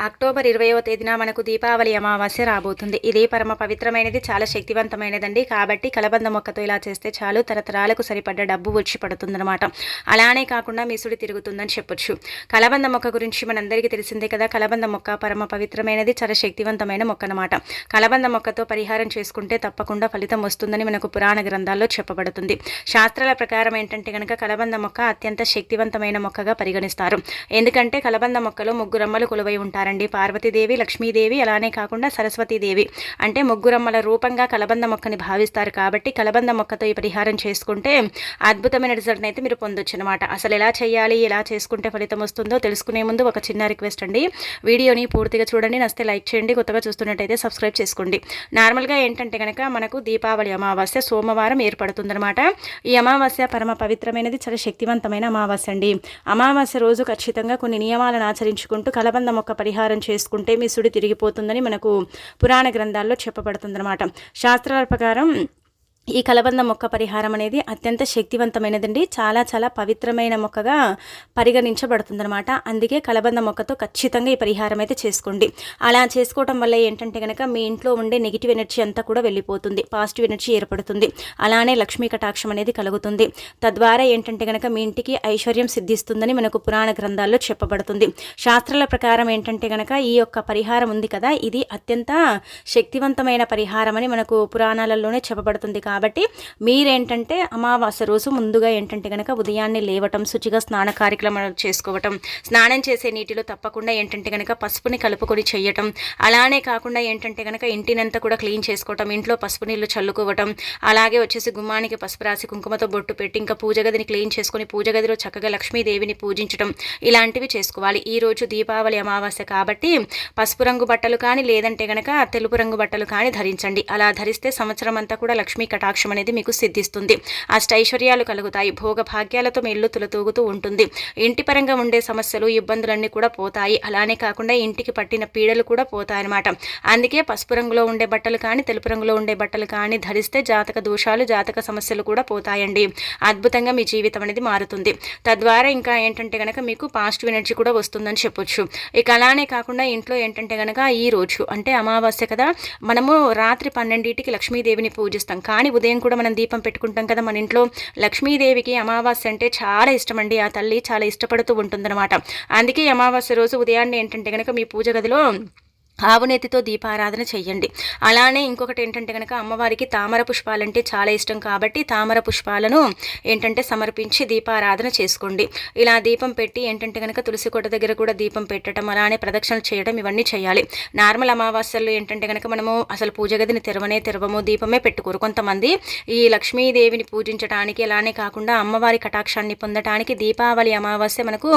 October ఇరవయో తేదీన మనకు దీపావళి అమావాస్య రాబోతుంది. ఇది పరమ పవిత్రమైనది చాలా శక్తివంతమైనదండి. కాబట్టి కలబంద మొక్కతో ఇలా చేస్తే చాలు. తరతరాలకు సరిపడ్డ డబ్బు వచ్చి పడుతుందన్నమాట. అలానే కాకుండా మిసుడి తిరుగుతుందని చెప్పొచ్చు. కలబంద మొక్క గురించి మనందరికీ తెలిసిందే కదా. కలబంద మొక్క పరమ పవిత్రమైనది చాలా శక్తివంతమైన మొక్క అనమాట కలబంద మొక్కతో పరిహారం చేసుకుంటే తప్పకుండా ఫలితం వస్తుందని మనకు పురాణ గ్రంథాల్లో చెప్పబడుతుంది. శాస్త్రాల ప్రకారం ఏంటంటే కనుక కలబంద మొక్క అత్యంత శక్తివంతమైన మొక్కగా పరిగణిస్తారు. ఎందుకంటే కలబంద మొక్కలో ముగ్గురమ్మలు కొలువై ఉంటారు. ఉంటారండి పార్వతీదేవి లక్ష్మీదేవి అలానే కాకుండా సరస్వతీదేవి. అంటే ముగ్గురమ్మల రూపంగా కలబంద మొక్కని భావిస్తారు కాబట్టి కలబంద మొక్కతో ఈ పరిహారం చేసుకుంటే అద్భుతమైన రిజల్ట్ అయితే మీరు పొందొచ్చు అనమాట అసలు ఎలా చేయాలి ఎలా చేసుకుంటే ఫలితం వస్తుందో తెలుసుకునే ముందు ఒక చిన్న రిక్వెస్ట్ అండి. వీడియోని పూర్తిగా చూడండి నస్తే లైక్ చేయండి కొత్తగా చూస్తున్నట్టయితే సబ్స్క్రైబ్ చేసుకోండి. నార్మల్గా ఏంటంటే కనుక మనకు దీపావళి అమావాస్య సోమవారం ఏర్పడుతుందనమాట ఈ అమావాస్య పరమ పవిత్రమైనది చాలా శక్తివంతమైన అమావాస్య అండి. అమావాస్య రోజు ఖచ్చితంగా కొన్ని నియమాలను ఆచరించుకుంటూ కలబంద మొక్క పరిహారం పరిహారం చేసుకుంటే మీ సుడి తిరిగిపోతుందని మనకు పురాణ గ్రంథాల్లో చెప్పబడుతుందన్నమాట. శాస్త్రాల ప్రకారం ఈ కలబంద మొక్క పరిహారం అనేది అత్యంత శక్తివంతమైనదండి. చాలా చాలా పవిత్రమైన మొక్కగా పరిగణించబడుతుందనమాట అందుకే కలబంద మొక్కతో ఖచ్చితంగా ఈ పరిహారం అయితే చేసుకోండి. అలా చేసుకోవటం వల్ల ఏంటంటే కనుక మీ ఇంట్లో ఉండే నెగిటివ్ ఎనర్జీ అంతా కూడా వెళ్ళిపోతుంది. పాజిటివ్ ఎనర్జీ ఏర్పడుతుంది. అలానే లక్ష్మీ కటాక్షం అనేది కలుగుతుంది. తద్వారా ఏంటంటే కనుక మీ ఇంటికి ఐశ్వర్యం సిద్ధిస్తుందని మనకు పురాణ గ్రంథాల్లో చెప్పబడుతుంది. శాస్త్రాల ప్రకారం ఏంటంటే కనుక ఈ యొక్క పరిహారం ఉంది కదా ఇది అత్యంత శక్తివంతమైన పరిహారం అని మనకు పురాణాలలోనే చెప్పబడుతుంది. కాబట్టి మీరేంటంటే అమావాస్య రోజు ముందుగా ఏంటంటే కనుక ఉదయాన్నే లేవటం శుచిగా స్నాన కార్యక్రమాలు చేసుకోవటం స్నానం చేసే నీటిలో తప్పకుండా ఏంటంటే కనుక పసుపుని కలుపుకొని చేయటం అలానే కాకుండా ఏంటంటే కనుక ఇంటినంతా కూడా క్లీన్ చేసుకోవటం ఇంట్లో పసుపు నీళ్ళు చల్లుకోవటం అలాగే వచ్చేసి గుమ్మానికి పసుపు రాసి కుంకుమతో బొట్టు పెట్టి ఇంకా పూజ గదిని క్లీన్ చేసుకొని పూజ గదిలో చక్కగా లక్ష్మీదేవిని పూజించడం ఇలాంటివి చేసుకోవాలి. ఈ రోజు దీపావళి అమావాస్య కాబట్టి పసుపు రంగు బట్టలు కానీ లేదంటే కనుక తెలుపు రంగు బట్టలు కానీ ధరించండి. అలా ధరిస్తే సంవత్సరం అంతా కూడా లక్ష్మీ కటాక్షం అనేది మీకు సిద్ధిస్తుంది. అష్టైశ్వర్యాలు కలుగుతాయి. భోగ భాగ్యాలతో ఇల్లు తులతూగుతూ ఉంటుంది. ఇంటి పరంగా ఉండే సమస్యలు ఇబ్బందులన్నీ కూడా పోతాయి. అలానే కాకుండా ఇంటికి పట్టిన పీడలు కూడా పోతాయన్నమాట. అందుకే పసుపు రంగులో ఉండే బట్టలు కానీ తెలుపు రంగులో ఉండే బట్టలు కానీ ధరిస్తే జాతక దోషాలు జాతక సమస్యలు కూడా పోతాయండి. అద్భుతంగా మీ జీవితం అనేది మారుతుంది. తద్వారా ఇంకా ఏంటంటే కనుక మీకు పాజిటివ్ ఎనర్జీ కూడా వస్తుందని చెప్పొచ్చు. ఇక అలానే కాకుండా ఇంట్లో ఏంటంటే కనుక ఈ రోజు అంటే అమావాస్య కదా మనము రాత్రి పన్నెండింటికి లక్ష్మీదేవిని పూజిస్తాం. కానీ ఉదయం కూడా మనం దీపం పెట్టుకుంటాం కదా. మన ఇంట్లో లక్ష్మీదేవికి అమావాస్య అంటే చాలా ఇష్టం అండి ఆ తల్లి చాలా ఇష్టపడుతూ ఉంటుందన్నమాట. అందుకే అమావాస్య రోజు ఉదయాన్నే ఏంటంటే కనుక మీ పూజ గదిలో ఆవునేతితో దీపారాధన చెయ్యండి. అలానే ఇంకొకటి ఏంటంటే కనుక అమ్మవారికి తామర పుష్పాలంటే చాలా ఇష్టం కాబట్టి తామర పుష్పాలను ఏంటంటే సమర్పించి దీపారాధన చేసుకోండి. ఇలా దీపం పెట్టి ఏంటంటే కనుక తులసి కోట దగ్గర కూడా దీపం పెట్టడం అలానే ప్రదక్షిణలు చేయడం ఇవన్నీ చేయాలి. నార్మల్ అమావాస్యల్లో ఏంటంటే కనుక మనము అసలు పూజ గదిని తెరవనే తెరవము దీపమే పెట్టుకోరు. కొంతమంది ఈ లక్ష్మీదేవిని పూజించడానికి అలానే కాకుండా అమ్మవారి కటాక్షాన్ని పొందడానికి దీపావళి అమావాస్య మనకు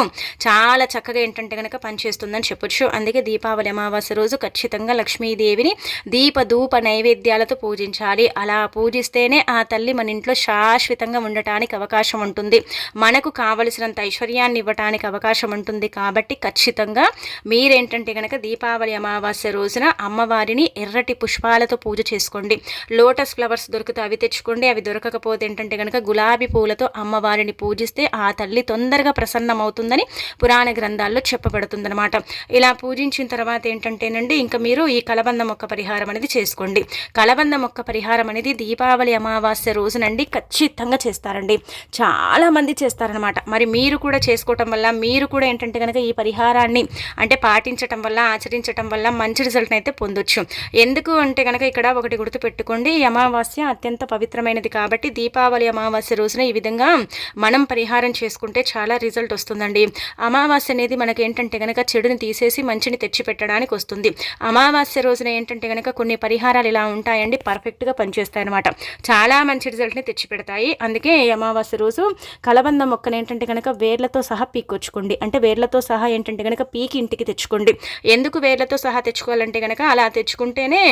చాలా చక్కగా ఏంటంటే కనుక పనిచేస్తుందని చెప్పొచ్చు. అందుకే దీపావళి అమావాస్య రోజు రోజు ఖచ్చితంగా లక్ష్మీదేవిని దీపధూప నైవేద్యాలతో పూజించాలి. అలా పూజిస్తేనే ఆ తల్లి మన ఇంట్లో శాశ్వతంగా ఉండటానికి అవకాశం ఉంటుంది. మనకు కావలసినంత ఐశ్వర్యాన్ని ఇవ్వటానికి అవకాశం ఉంటుంది. కాబట్టి ఖచ్చితంగా మీరేంటంటే కనుక దీపావళి అమావాస్య రోజున అమ్మవారిని ఎర్రటి పుష్పాలతో పూజ చేసుకోండి. లోటస్ ఫ్లవర్స్ దొరికితే అవి తెచ్చుకోండి. అవి దొరకకపోతే ఏంటంటే కనుక గులాబీ పూలతో అమ్మవారిని పూజిస్తే ఆ తల్లి తొందరగా ప్రసన్నమవుతుందని పురాణ గ్రంథాల్లో చెప్పబడుతుందన్నమాట. ఇలా పూజించిన తర్వాత ఏంటంటే నుండి ఇంకా మీరు ఈ కలబంద మొక్క పరిహారం అనేది చేసుకోండి. కలబంద మొక్క పరిహారం అనేది దీపావళి అమావాస్య రోజునండి ఖచ్చితంగా చేస్తారండి. చాలామంది చేస్తారనమాట మరి మీరు కూడా చేసుకోవటం వల్ల మీరు కూడా ఏంటంటే కనుక ఈ పరిహారాన్ని అంటే పాటించటం వల్ల ఆచరించటం వల్ల మంచి రిజల్ట్ అయితే పొందొచ్చు. ఎందుకు అంటే కనుక ఇక్కడ ఒకటి గుర్తుపెట్టుకోండి. ఈ అమావాస్య అత్యంత పవిత్రమైనది కాబట్టి దీపావళి అమావాస్య రోజున ఈ విధంగా మనం పరిహారం చేసుకుంటే చాలా రిజల్ట్ వస్తుందండి. అమావాస్య అనేది మనకి ఏంటంటే కనుక చెడుని తీసేసి మంచిని తెచ్చిపెట్టడానికి వస్తుంది. ఉంటుంది అమావాస్య రోజున ఏంటంటే కనుక కొన్ని పరిహారాలు ఇలా ఉంటాయండి పర్ఫెక్ట్గా పనిచేస్తాయి అనమాట చాలా మంచి రిజల్ట్ని తెచ్చిపెడతాయి. అందుకే ఈ అమావాస్య రోజు కలబంద మొక్కను ఏంటంటే కనుక వేర్లతో సహా పీక్కొచ్చుకోండి. అంటే వేర్లతో సహా ఏంటంటే కనుక పీకి ఇంటికి తెచ్చుకోండి. ఎందుకు వేర్లతో సహా తెచ్చుకోవాలంటే కనుక అలా తెచ్చుకుంటేనే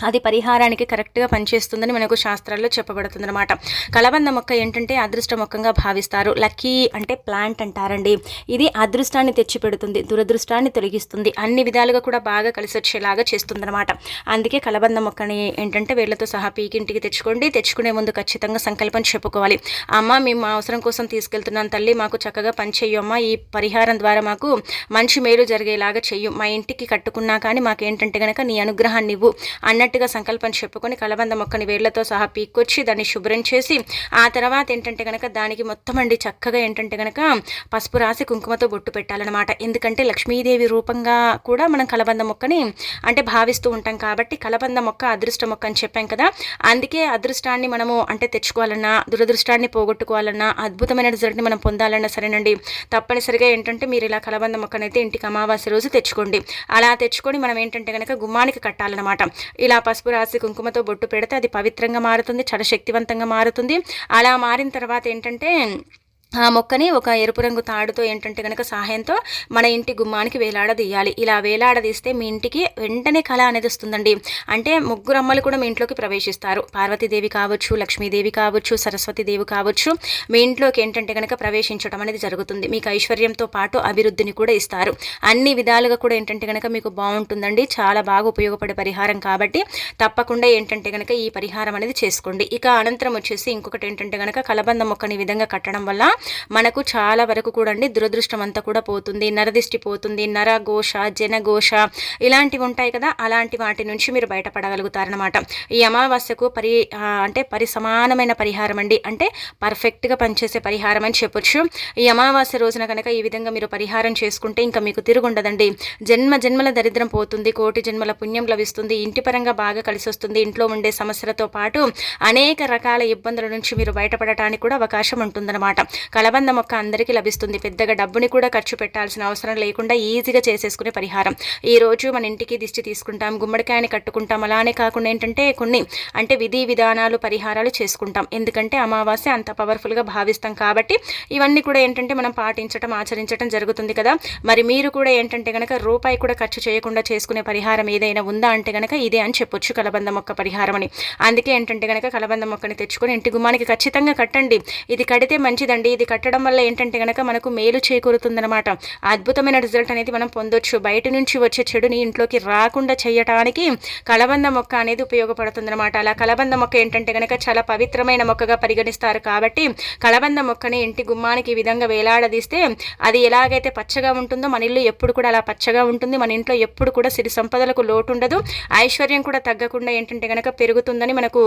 అది పరిహారానికి కరెక్ట్గా పనిచేస్తుందని మనకు శాస్త్రాల్లో చెప్పబడుతుంది అనమాట కలబంద మొక్క ఏంటంటే అదృష్ట మొక్కగా భావిస్తారు. లక్కీ అంటే ప్లాంట్ అంటారండి. ఇది అదృష్టాన్ని తెచ్చిపెడుతుంది దురదృష్టాన్ని తొలగిస్తుంది. అన్ని విధాలుగా కూడా బాగా కలిసి వచ్చేలాగా చేస్తుందన్నమాట. అందుకే కలబంద మొక్కని ఏంటంటే వీళ్ళతో సహా పీకింటికి తెచ్చుకోండి. తెచ్చుకునే ముందు ఖచ్చితంగా సంకల్పం చెప్పుకోవాలి. అమ్మ మేము మా అవసరం కోసం తీసుకెళ్తున్నాను తల్లి మాకు చక్కగా పని చెయ్యమ్మ ఈ పరిహారం ద్వారా మాకు మంచి మేలు జరిగేలాగా చెయ్యు. మా ఇంటికి కట్టుకున్నా కానీ మాకేంటంటే కనుక నీ అనుగ్రహాన్ని ఇవ్వు. అన్న అన్నట్టుగా సంకల్పం చెప్పుకొని కలబంద మొక్కని వేళ్ళతో సహా పీక్కొచ్చి దాన్ని శుభ్రం చేసి ఆ తర్వాత ఏంటంటే కనుక దానికి మొత్తం అండి చక్కగా ఏంటంటే కనుక పసుపు రాసి కుంకుమతో బొట్టు పెట్టాలన్నమాట. ఎందుకంటే లక్ష్మీదేవి రూపంగా కూడా మనం కలబంద మొక్కని అంటే భావిస్తూ ఉంటాం కాబట్టి కలబంద మొక్క అదృష్ట మొక్క అని చెప్పాం కదా. అందుకే అదృష్టాన్ని మనము అంటే తెచ్చుకోవాలన్నా దురదృష్టాన్ని పోగొట్టుకోవాలన్నా అద్భుతమైన రిజల్ట్ని మనం పొందాలన్నా సరేనండి. తప్పనిసరిగా ఏంటంటే మీరు ఇలా కలబంద మొక్కనైతే ఇంటికి అమావాస్య రోజు తెచ్చుకోండి. అలా తెచ్చుకొని మనం ఏంటంటే కనుక గుమ్మానికి కట్టాలన్నమాట. ఇలా ఇలా పసుపు రాసి కుంకుమతో బొట్టు పెడితే అది పవిత్రంగా మారుతుంది చాలా శక్తివంతంగా మారుతుంది. అలా మారిన తర్వాత ఏంటంటే ఆ మొక్కని ఒక ఎరుపు రంగు తాడుతో ఏంటంటే కనుక సహాయంతో మన ఇంటి గుమ్మానికి వేలాడదీయాలి. ఇలా వేలాడదీస్తే మీ ఇంటికి వెంటనే కళ అనేది వస్తుందండి. అంటే ముగ్గురు అమ్మలు కూడా మీ ఇంట్లోకి ప్రవేశిస్తారు. పార్వతీదేవి కావచ్చు లక్ష్మీదేవి కావచ్చు సరస్వతీదేవి కావచ్చు మీ ఇంట్లోకి ఏంటంటే కనుక ప్రవేశించడం అనేది జరుగుతుంది. మీకు ఐశ్వర్యంతో పాటు అభివృద్ధిని కూడా ఇస్తారు. అన్ని విధాలుగా కూడా ఏంటంటే కనుక మీకు బాగుంటుందండి. చాలా బాగా ఉపయోగపడే పరిహారం కాబట్టి తప్పకుండా ఏంటంటే కనుక ఈ పరిహారం అనేది చేసుకోండి. ఇక అనంతరం వచ్చేసి ఇంకొకటి ఏంటంటే కనుక కలబంద మొక్కని విధంగా కట్టడం వల్ల మనకు చాలా వరకు కూడా అండి దురదృష్టం అంతా కూడా పోతుంది నరదిష్టి పోతుంది నరఘోష జనఘోష ఇలాంటివి ఉంటాయి కదా అలాంటి వాటి నుంచి మీరు బయటపడగలుగుతారనమాట ఈ అమావాస్యకు పరి అంటే పరిసమానమైన పరిహారం అండి. అంటే పర్ఫెక్ట్గా పనిచేసే పరిహారం అని చెప్పొచ్చు. ఈ అమావాస్య రోజున కనుక ఈ విధంగా మీరు పరిహారం చేసుకుంటే ఇంకా మీకు తిరుగుండదండి. జన్మ జన్మల దరిద్రం పోతుంది కోటి జన్మల పుణ్యం లభిస్తుంది ఇంటి పరంగా బాగా కలిసి వస్తుంది ఇంట్లో ఉండే సమస్యలతో పాటు అనేక రకాల ఇబ్బందుల నుంచి మీరు బయటపడటానికి కూడా అవకాశం ఉంటుందన్నమాట. కలబంద మొక్క అందరికీ లభిస్తుంది. పెద్దగా డబ్బుని కూడా ఖర్చు పెట్టాల్సిన అవసరం లేకుండా ఈజీగా చేసేసుకునే పరిహారం. ఈ రోజు మన ఇంటికి దిష్టి తీసుకుంటాం గుమ్మడికాయని కట్టుకుంటాం. అలానే కాకుండా ఏంటంటే కొన్ని అంటే విధి విధానాలు పరిహారాలు చేసుకుంటాం. ఎందుకంటే అమావాస్య అంత పవర్ఫుల్గా భావిస్తాం కాబట్టి ఇవన్నీ కూడా ఏంటంటే మనం పాటించడం ఆచరించడం జరుగుతుంది కదా. మరి మీరు కూడా ఏంటంటే కనుక రూపాయి కూడా ఖర్చు చేయకుండా చేసుకునే పరిహారం ఏదైనా ఉందా అంటే కనుక ఇదే అని చెప్పొచ్చు కలబంద మొక్క పరిహారం అని. అందుకే ఏంటంటే కనుక కలబంద మొక్కని తెచ్చుకొని ఇంటి గుమ్మానికి ఖచ్చితంగా కట్టండి. ఇది కడితే మంచిదండి ఇది కట్టడం వల్ల ఏంటంటే కనుక మనకు మేలు చేకూరుతుందనమాట అద్భుతమైన రిజల్ట్ అనేది మనం పొందొచ్చు. బయట నుంచి వచ్చే చెడుని ఇంట్లోకి రాకుండా చేయటానికి కలబంద మొక్క అనేది ఉపయోగపడుతుందనమాట అలా కలబంద మొక్క ఏంటంటే కనుక చాలా పవిత్రమైన మొక్కగా పరిగణిస్తారు కాబట్టి కలబంద మొక్కని ఇంటి గుమ్మానికి ఈ విధంగా వేలాడదీస్తే అది ఎలాగైతే పచ్చగా ఉంటుందో మన ఇల్లు ఎప్పుడు కూడా అలా పచ్చగా ఉంటుంది. మన ఇంట్లో ఎప్పుడు కూడా సిరి సంపదలకు లోటు ఉండదు ఐశ్వర్యం కూడా తగ్గకుండా ఏంటంటే కనుక పెరుగుతుందని మనకు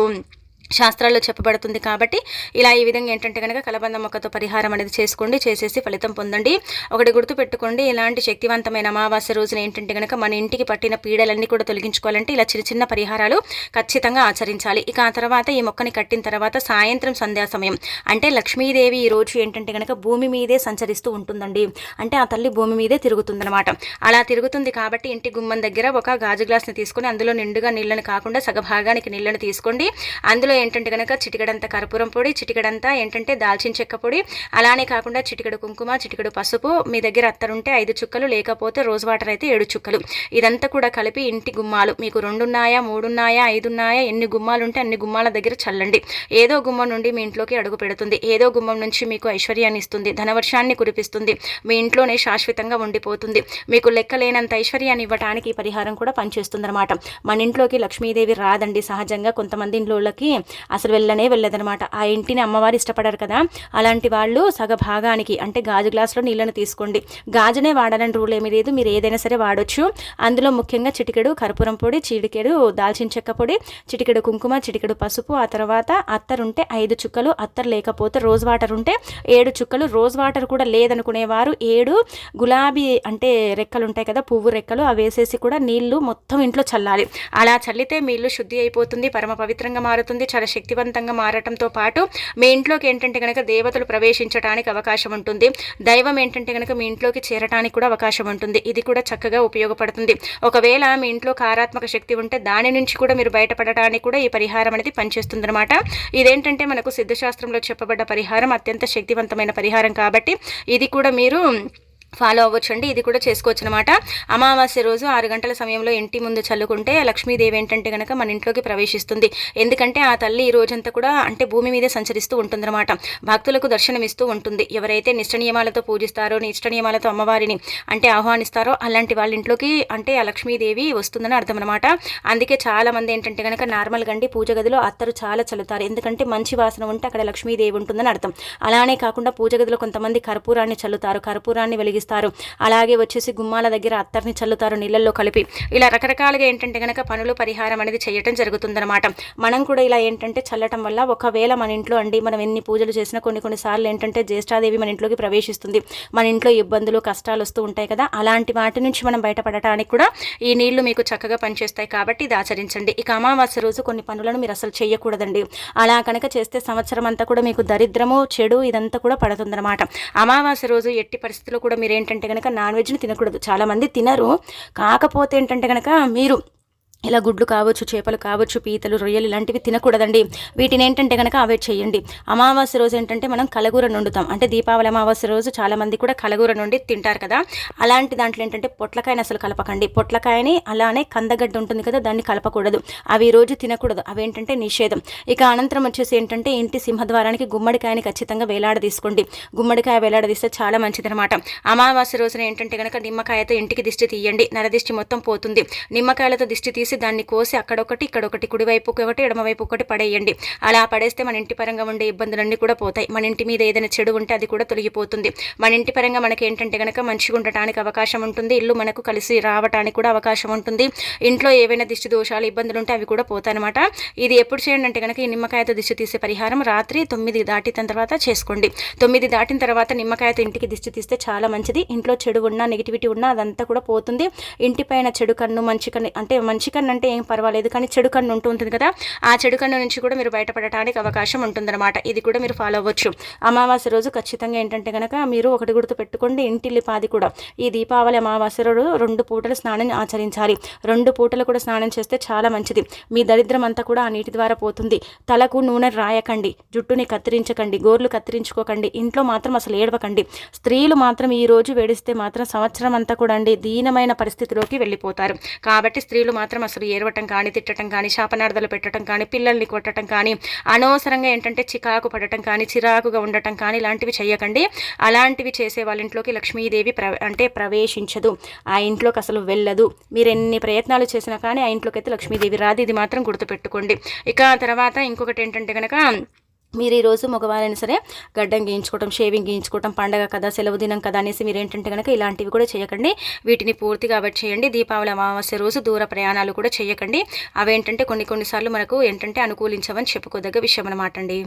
శాస్త్రాల్లో చెప్పబడుతుంది కాబట్టి ఇలా ఈ విధంగా ఏంటంటే కనుక కలబంద మొక్కతో పరిహారం అనేది చేసుకోండి చేసేసి ఫలితం పొందండి. ఒకటి గుర్తు పెట్టుకోండి ఇలాంటి శక్తివంతమైన అమావాస్య రోజున ఏంటంటే కనుక మన ఇంటికి పట్టిన పీడలన్నీ కూడా తొలగించుకోవాలంటే ఇలా చిన్న చిన్న పరిహారాలు ఖచ్చితంగా ఆచరించాలి. ఇక ఆ తర్వాత ఈ మొక్కని కట్టిన తర్వాత సాయంత్రం సంధ్యా సమయం. అంటే లక్ష్మీదేవి ఈ రోజు ఏంటంటే కనుక భూమి మీదే సంచరిస్తూ ఉంటుందండి. అంటే ఆ తల్లి భూమి మీదే తిరుగుతుందనమాట అలా తిరుగుతుంది కాబట్టి ఇంటి గుమ్మం దగ్గర ఒక గాజు గ్లాస్ని తీసుకొని అందులో నిండుగా నీళ్ళని కాకుండా సగభాగానికి నీళ్ళని తీసుకోండి. అందులో ఏంటంటే కనుక చిటికడంత కర్పూరం పొడి చిటికడంతా ఏంటంటే దాల్చిన చెక్క పొడి అలానే కాకుండా చిటికడు కుంకుమ చిటికడు పసుపు మీ దగ్గర అత్తరుంటే ఐదు చుక్కలు లేకపోతే రోజ్ వాటర్ అయితే ఏడు చుక్కలు. ఇదంతా కూడా కలిపి ఇంటి గుమ్మాలు. మీకు రెండున్నాయా మూడున్నాయా ఐదున్నాయా ఎన్ని గుమ్మాలు ఉంటే అన్ని గుమ్మాల దగ్గర చల్లండి. ఏదో గుమ్మం నుండి మీ ఇంట్లోకి అడుగు పెడుతుంది. ఏదో గుమ్మం నుంచి మీకు ఐశ్వర్యాన్ని ఇస్తుంది. ధనవర్షాన్ని కురిపిస్తుంది. మీ ఇంట్లోనే శాశ్వతంగా ఉండిపోతుంది. మీకు లెక్కలేనంత ఐశ్వర్యాన్ని ఇవ్వడానికి పరిహారం కూడా పనిచేస్తుంది అనమాట మన ఇంట్లోకి లక్ష్మీదేవి రాదండి సహజంగా. కొంతమంది ఇంట్లోకి అసలు వెళ్ళనే వెళ్ళదనమాట ఆ ఇంటిని అమ్మవారు ఇష్టపడారు కదా. అలాంటి వాళ్ళు సగ భాగానికి అంటే గాజు గ్లాసులో నీళ్ళని తీసుకోండి. గాజునే వాడాలని రూల్ ఏమీ లేదు. మీరు ఏదైనా సరే వాడొచ్చు. అందులో ముఖ్యంగా చిటికెడు కర్పూరం పొడి చిటికెడు దాల్చిన చెక్క పొడి చిటికెడు కుంకుమ చిటికెడు పసుపు ఆ తర్వాత అత్తరు ఉంటే ఐదు చుక్కలు అత్తరు లేకపోతే రోజ్ వాటర్ ఉంటే ఏడు చుక్కలు. రోజ్ వాటర్ కూడా లేదనుకునేవారు. ఏడు గులాబీ అంటే రెక్కలు ఉంటాయి కదా పువ్వు రెక్కలు అవి వేసేసి కూడా నీళ్ళు మొత్తం ఇంట్లో చల్లాలి. అలా చల్లితే మీ ఇల్లు శుద్ధి అయిపోతుంది పరమ పవిత్రంగా మారుతుంది చాలా శక్తివంతంగా మారటంతో పాటు మీ ఇంట్లోకి ఏంటంటే కనుక దేవతలు ప్రవేశించడానికి అవకాశం ఉంటుంది. దైవం ఏంటంటే కనుక మీ ఇంట్లోకి చేరటానికి కూడా అవకాశం ఉంటుంది. ఇది కూడా చక్కగా ఉపయోగపడుతుంది. ఒకవేళ మీ ఇంట్లో కారాత్మక శక్తి ఉంటే దాని నుంచి కూడా మీరు బయటపడటానికి కూడా ఈ పరిహారం అనేది పనిచేస్తుంది అనమాట ఇదేంటంటే మనకు సిద్ధశాస్త్రంలో చెప్పబడ్డ పరిహారం అత్యంత శక్తివంతమైన పరిహారం కాబట్టి ఇది కూడా మీరు ఫాలో అవ్వచ్చు అండి ఇది కూడా చేసుకోవచ్చు అనమాట అమావాస్య రోజు ఆరు గంటల సమయంలో ఇంటి ముందు చల్లుకుంటే లక్ష్మీదేవి ఏంటంటే కనుక మన ఇంట్లోకి ప్రవేశిస్తుంది. ఎందుకంటే ఆ తల్లి ఈ రోజంతా కూడా అంటే భూమి మీదే సంచరిస్తూ ఉంటుందన్నమాట. భక్తులకు దర్శనమిస్తూ ఉంటుంది. ఎవరైతే నిష్ట నియమాలతో పూజిస్తారో నిష్ట నియమాలతో అమ్మవారిని అంటే ఆహ్వానిస్తారో అలాంటి వాళ్ళ ఇంట్లోకి అంటే ఆ లక్ష్మీదేవి వస్తుందని అర్థం అనమాట అందుకే చాలామంది ఏంటంటే కనుక నార్మల్ గండి పూజ గదిలో అత్తరు చాలా చల్లుతారు. ఎందుకంటే మంచి వాసన ఉంటే అక్కడ లక్ష్మీదేవి ఉంటుందని అర్థం. అలానే కాకుండా పూజ గదిలో కొంతమంది కర్పూరాన్ని చల్లుతారు. కర్పూరాన్ని వెలిగి వెలిగిస్తారు అలాగే వచ్చేసి గుమ్మాల దగ్గర అత్తర్ని చల్లుతారు నీళ్ళల్లో కలిపి. ఇలా రకరకాలుగా ఏంటంటే కనుక పనులు పరిహారం అనేది చేయటం జరుగుతుందన్నమాట. మనం కూడా ఇలా ఏంటంటే చల్లటం వల్ల ఒకవేళ మన ఇంట్లో అండి మనం ఎన్ని పూజలు చేసినా కొన్ని కొన్నిసార్లు ఏంటంటే జ్యేష్ఠాదేవి మన ఇంట్లోకి ప్రవేశిస్తుంది. మన ఇంట్లో ఇబ్బందులు కష్టాలు వస్తూ ఉంటాయి కదా అలాంటి వాటి నుంచి మనం బయటపడటానికి కూడా ఈ నీళ్ళు మీకు చక్కగా పనిచేస్తాయి కాబట్టి ఇది ఆచరించండి. ఇక అమావాస్య రోజు కొన్ని పనులను మీరు అసలు చేయకూడదండి. అలా కనుక చేస్తే సంవత్సరం అంతా కూడా మీకు దరిద్రము చెడు ఇదంతా కూడా పడుతుందన్నమాట. అమావాస్య రోజు ఎట్టి పరిస్థితుల్లో కూడా మీరు మీరు ఏంటంటే కనుక నాన్ వెజ్ని తినకూడదు. చాలామంది తినరు. కాకపోతే ఏంటంటే కనుక మీరు ఇలా గుడ్లు కావచ్చు చేపలు కావచ్చు పీతలు రొయ్యలు ఇలాంటివి తినకూడదండి. వీటిని ఏంటంటే కనుక అవాయిడ్ చేయండి. అమావాస్య రోజు ఏంటంటే మనం కలగూర వండుతాం అంటే దీపావళి అమావాస్య రోజు చాలామంది కూడా కలగూర నుండి తింటారు కదా. అలాంటి దాంట్లో ఏంటంటే పొట్లకాయని అసలు కలపకండి. పొట్లకాయని అలానే కందగడ్డ ఉంటుంది కదా దాన్ని కలపకూడదు. అవి రోజు తినకూడదు. అవి ఏంటంటే నిషేధం. ఇక అనంతరం వచ్చేసి ఏంటంటే ఇంటి సింహద్వారానికి గుమ్మడికాయని ఖచ్చితంగా వేలాడ తీసుకోండి గుమ్మడికాయ వేలాడదీస్తే చాలా మంచిదనమాట అమావాస్య రోజున ఏంటంటే కనుక నిమ్మకాయతో ఇంటికి దిష్టి తీయండి. నరదిష్టి మొత్తం పోతుంది. నిమ్మకాయలతో దిష్టి తీసి తీసి దాన్ని కోసి అక్కడొకటి ఇక్కడొకటి కుడివైపు ఒకటి ఎడమవైపు ఒకటి పడేయండి. అలా పడేస్తే మన ఇంటి పరంగా ఉండే ఇబ్బందులన్నీ కూడా పోతాయి. మన ఇంటి మీద ఏదైనా చెడు ఉంటే అది కూడా తొలగిపోతుంది. మన ఇంటి పరంగా మనకి ఏంటంటే కనుక మంచిగా ఉండటానికి అవకాశం ఉంటుంది. ఇల్లు మనకు కలిసి రావటానికి కూడా అవకాశం ఉంటుంది. ఇంట్లో ఏవైనా దిష్టి దోషాలు ఇబ్బందులు ఉంటే అవి కూడా పోతాయన్నమాట. ఇది ఎప్పుడు చేయండి అంటే కనుక ఈ నిమ్మకాయతో దిష్టి తీసే పరిహారం రాత్రి తొమ్మిది దాటిన తర్వాత చేసుకోండి. తొమ్మిది దాటిన తర్వాత నిమ్మకాయతో ఇంటికి దిష్టి తీస్తే చాలా మంచిది. ఇంట్లో చెడు ఉన్నా నెగిటివిటీ ఉన్నా అదంతా కూడా పోతుంది. ఇంటి పైన చెడు కన్ను మంచి కన్ను అంటే మంచి కన్ను అంటే ఏం పర్వాలేదు కానీ చెడు కన్ను ఉంటుంది కదా ఆ చెడు కన్ను నుంచి కూడా మీరు బయటపడటానికి అవకాశం ఉంటుందన్నమాట. ఇది కూడా మీరు ఫాలో అవ్వచ్చు. అమావాస్య రోజు ఖచ్చితంగా ఏంటంటే కనుక మీరు ఒకటి గుర్తు పెట్టుకోండి ఇంటిల్లి పాది కూడా. ఈ దీపావళి అమావాస్య రోజు రెండు పూటలు స్నానం ఆచరించాలి. రెండు పూటలు కూడా స్నానం చేస్తే చాలా మంచిది. మీ దరిద్రం అంతా కూడా ఆ నీటి ద్వారా పోతుంది. తలకు నూనె రాయకండి జుట్టుని కత్తిరించకండి గోర్లు కత్తిరించుకోకండి ఇంట్లో మాత్రం అసలు ఏడవకండి. స్త్రీలు మాత్రం ఈ రోజు వేడిస్తే మాత్రం సంవత్సరం అంతా కూడా అండి దీనమైన పరిస్థితిలోకి వెళ్ళిపోతారు. కాబట్టి స్త్రీలు మాత్రం అసలు ఏరవటం కానీ తిట్టడం కానీ శాపనార్థాలు పెట్టడం కానీ పిల్లల్ని కొట్టడం కానీ అనవసరంగా ఏంటంటే చికాకు పడటం కానీ చిరాకుగా ఉండటం కానీ ఇలాంటివి చేయకండి. అలాంటివి చేసే వాళ్ళ ఇంట్లోకి లక్ష్మీదేవి ప్ర అంటే ప్రవేశించదు. ఆ ఇంట్లోకి అసలు వెళ్ళదు. మీరు ఎన్ని ప్రయత్నాలు చేసినా కానీ ఆ ఇంట్లోకి అయితే లక్ష్మీదేవి రాదు. ఇది మాత్రం గుర్తుపెట్టుకోండి. ఇక తర్వాత ఇంకొకటి ఏంటంటే కనుక మీరు ఈరోజు మగవారైనా సరే గడ్డం గీయించుకోవటం షేవింగ్ గీయించుకోవటం పండగ కదా సెలవు దినం కదా అనేసి మీరు ఏంటంటే కనుక ఇలాంటివి కూడా చేయకండి. వీటిని పూర్తిగా అవాయిడ్ చేయండి. దీపావళి అమావాస్య రోజు దూర ప్రయాణాలు కూడా చేయకండి. అవేంటంటే కొన్ని కొన్నిసార్లు మనకు ఏంటంటే అనుకూలించవని చెప్పుకోదగ్గ విషయం అనమాట అండి.